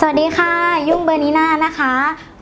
สวัสดีค่ะ ยุ่งเบอร์นีน่านะคะ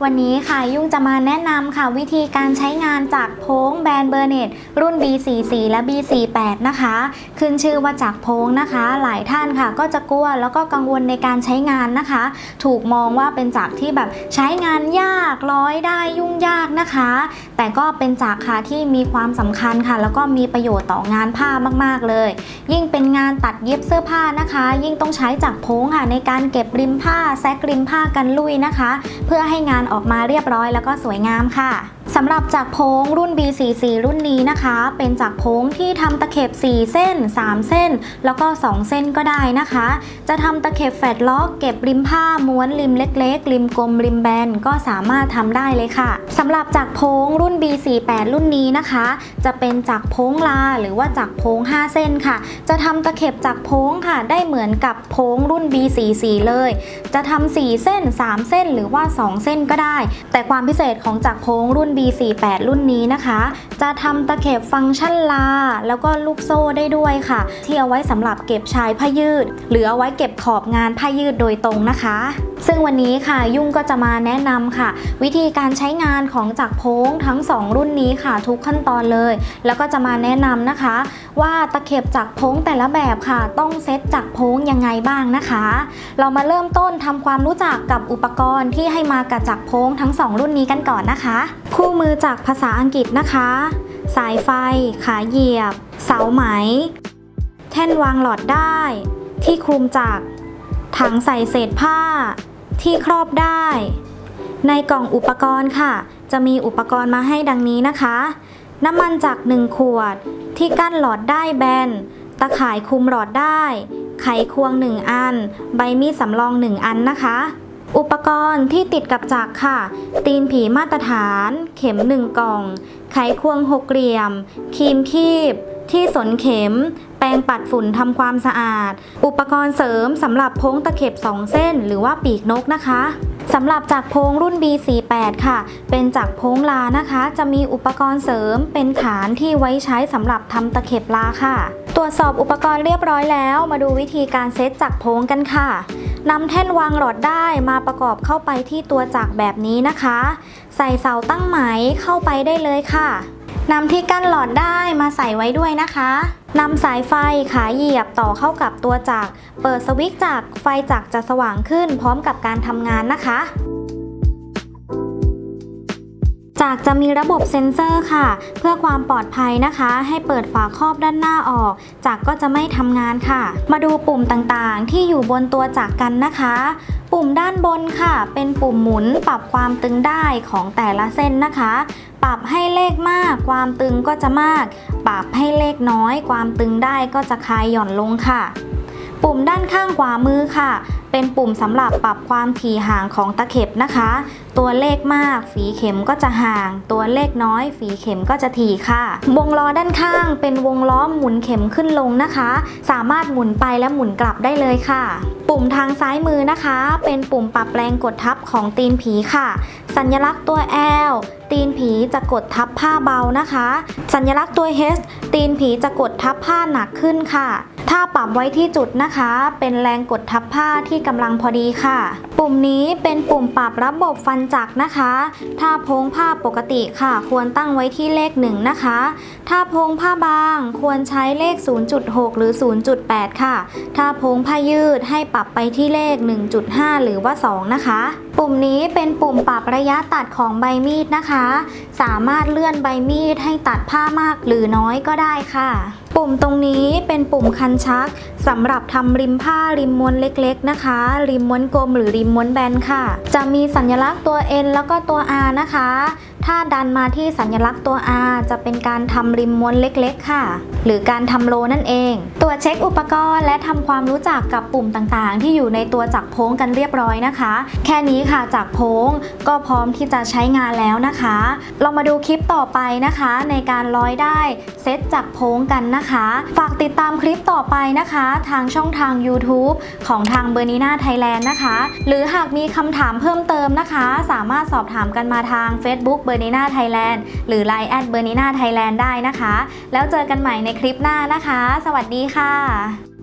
วันนี้ค่ะยุ่งจะมาแนะนำค่ะ วิธีการใช้งานจากโพงแบรนด์เบอร์เนตรุ่น B44 และ B48 นะคะ ขึ้นชื่อว่าจากโพงนะคะ หลายท่านค่ะ ก็จะกลัวแล้วก็กังวลในการใช้งานนะคะ ถูกมองว่าเป็นจากที่แบบใช้งานยากร้อยได้ยุ่งยากนะคะ แต่ก็เป็นจากค่ะที่มีความสำคัญค่ะ แล้วก็มีประโยชน์ต่องานผ้ามากๆเลย ยิ่งเป็นงานตัดเย็บเสื้อผ้านะคะ ยิ่งต้องใช้จากโพ้งค่ะในการเก็บริมผ้าแซกริมผ้ากันลุยนะคะ เพื่อให้งานออกมาเรียบร้อยแล้วก็สวยงามค่ะ สำหรับจากโพงรุ่น B44 รุ่นนี้นะคะ เป็นจากโพงที่ทำตะเข็บ 4 เส้น 3 เส้น แล้วก็ 2 เส้นก็ได้นะคะ จะทำตะเข็บแฟดล็อกเก็บริมผ้าม้วนริมเล็ก ๆ ริมกลมริมแบนก็สามารถทำได้เลยค่ะสำหรับจากโพงรุ่น B48 รุ่นนี้นะคะ จะเป็นจากโพงลาหรือว่าจากโพ้ง5 เส้นค่ะ จะทำตะเข็บจากโพงค่ะ ได้เหมือนกับโพงรุ่น B44 เลย จะทำ4เส้น 3 เส้นหรือว่า 2 เส้นก็ได้ แต่ความพิเศษของจากโพงรุ่น B48 รุ่นนี้นะคะ จะทำตะเข็บฟังก์ชันลา แล้วก็ลูกโซ่ได้ด้วยค่ะ ที่เอาไว้สำหรับเก็บชายผ้ายืด หรือเอาไว้เก็บขอบงานผ้ายืดโดยตรงนะคะ ซึ่งวันนี้ค่ะยุ่งก็จะมาแนะนำค่ะ วิธีการใช้งานของจักรโพ้งทั้ง 2 รุ่นนี้ค่ะ ทุกขั้นตอนเลย แล้วก็จะมาแนะนำนะคะ ว่าตะเข็บจักรโพ้งแต่ละแบบค่ะ ต้องเซตจักรโพ้งยังไงบ้างนะคะ เรามาเริ่มต้นทำความรู้จักกับอุปกรณ์ที่ให้มากับจักรโพ้งทั้ง 2 รุ่นนี้กันก่อนนะคะคู่มือจากภาษาอังกฤษนะคะ สายไฟ ขาเหยียบ เสาไหม แท่นวางหลอดได้ ที่คลุมจักรถังใส่เศษผ้า ที่ครอบได้ ในกล่องอุปกรณ์ค่ะ จะมีอุปกรณ์มาให้ดังนี้นะคะ น้ำมันจาก 1 ขวด ที่กั้นหลอดได้แบน ตะข่ายคุมหลอดได้ ไขควง 1 อัน ใบมีดสำรอง 1 อันนะคะ อุปกรณ์ที่ติดกับจักรค่ะ ตีนผีมาตรฐาน เข็ม1กล่อง ไขควงหกเหลี่ยม ครีมคีบ ที่สนเข็ม แปรงปัดฝุ่นทำความสะอาด อุปกรณ์เสริมสำหรับโพ้งตะเข็บ2เส้น หรือว่าปีกนกนะคะสำหรับจักรโพ้งรุ่น B48 ค่ะ เป็นจักรโพ้งลานะคะ จะมีอุปกรณ์เสริมเป็นฐานที่ไว้ใช้สำหรับทำตะเข็บลาค่ะ ตรวจสอบอุปกรณ์เรียบร้อยแล้ว มาดูวิธีการเซตจักรโพ้งกันค่ะ นำแท่นวางหลอดได้มาประกอบเข้าไปที่ตัวจักรแบบนี้นะคะ ใส่เสาตั้งไหมเข้าไปได้เลยค่ะนำที่กั้นหลอดได้มาใส่ไว้ด้วยนะคะนำสายไฟขาเหยียบต่อเข้ากับตัวจักร เปิดสวิตช์จักรไฟจักรจะสว่างขึ้นพร้อมกับการทำงานนะคะ จากจะมีระบบเซ็นเซอร์ค่ะ เพื่อความปลอดภัยนะคะ ให้เปิดฝาครอบด้านหน้าออก จากก็จะไม่ทำงานค่ะ มาดูปุ่มต่างๆ ที่อยู่บนตัวจากกันนะคะ ปุ่มด้านบนค่ะ เป็นปุ่มหมุนปรับความตึงได้ของแต่ละเส้นนะคะ ปรับให้เลขมากความตึงก็จะมาก ปรับให้เลขน้อย ความตึงได้ก็จะคลายหย่อนลงค่ะ ปุ่มด้านข้างขวามือค่ะ เป็นปุ่มสำหรับปรับความถี่ห่างของตะเข็บนะคะ ตัวเลขมากฝีเข็มก็จะห่าง ตัวเลขน้อยฝีเข็มก็จะถี่ค่ะ วงล้อด้านข้าง เป็นวงล้อหมุนเข็มขึ้นลงนะคะ สามารถหมุนไปและหมุนกลับได้เลยค่ะ ปุ่มทางซ้ายมือนะคะ เป็นปุ่มปรับแรงกดทับของตีนผีค่ะ สัญลักษณ์ตัว L ตีนผีจะกดทับผ้าเบานะคะ สัญลักษณ์ตัว H ตีนผีจะกดทับผ้าหนักขึ้นค่ะ ถ้าปรับไว้ที่จุดนะคะ เป็นแรงกดทับผ้าที่กำลังพอดีค่ะ ปุ่มนี้เป็นปุ่มปรับระบบฟันจักรนะคะ ถ้าโพงผ้าปกติค่ะ ควรตั้งไว้ที่เลข1นะคะ ถ้าโพงผ้าบาง ควรใช้เลข 0.6 หรือ 0.8 ค่ะ ถ้าโพงผ้ายืดให้ปรับไปที่เลข 1.5 หรือว่า 2 นะคะ ปุ่มนี้เป็นปุ่มปรับระยะตัดของใบมีดนะคะ สามารถเลื่อนใบมีดให้ตัดผ้ามากหรือน้อยก็ได้ค่ะ ปุ่มตรงนี้เป็นปุ่มคันชักสำหรับทำริมผ้าริมม้วนเล็กๆนะคะ ริมม้วนกลมหรือริมม้วนแบนค่ะ จะมีสัญลักษณ์ตัว N แล้วก็ตัว R นะคะ ถ้าดันมาที่สัญลักษณ์ตัว R จะเป็นการทำริมม้วนเล็กๆ ค่ะ หรือการทำโลนั่นเองตัวจเช็คอุปกรณ์และทำความรู้จักกับปุ่มต่างๆ ที่อยู่ในตัวจักรโพ้งกันเรียบร้อยนะคะ แค่นี้ค่ะจักรโพ้งก็พร้อมที่จะใช้งานแล้วนะคะเรามาดูคลิปต่อไปนะคะ ในการร้อยได้เซตจักรโพ้งกันนะคะ ฝากติดตามคลิปต่อไปนะคะ ทางช่องทาง YouTube ของทางเบอร์นีนาไทยแลนด์นะคะ หรือหากมีคำถามเพิ่มเติมนะคะ สามารถสอบถามกันมาทาง Facebook เบอร์ร์นีน่าไทยแลนด์หรือ Line แอดเบอร์นีน่าไทยแลนด์ได้นะคะ แล้วเจอกันใหม่ในคลิปหน้านะคะ สวัสดีค่ะ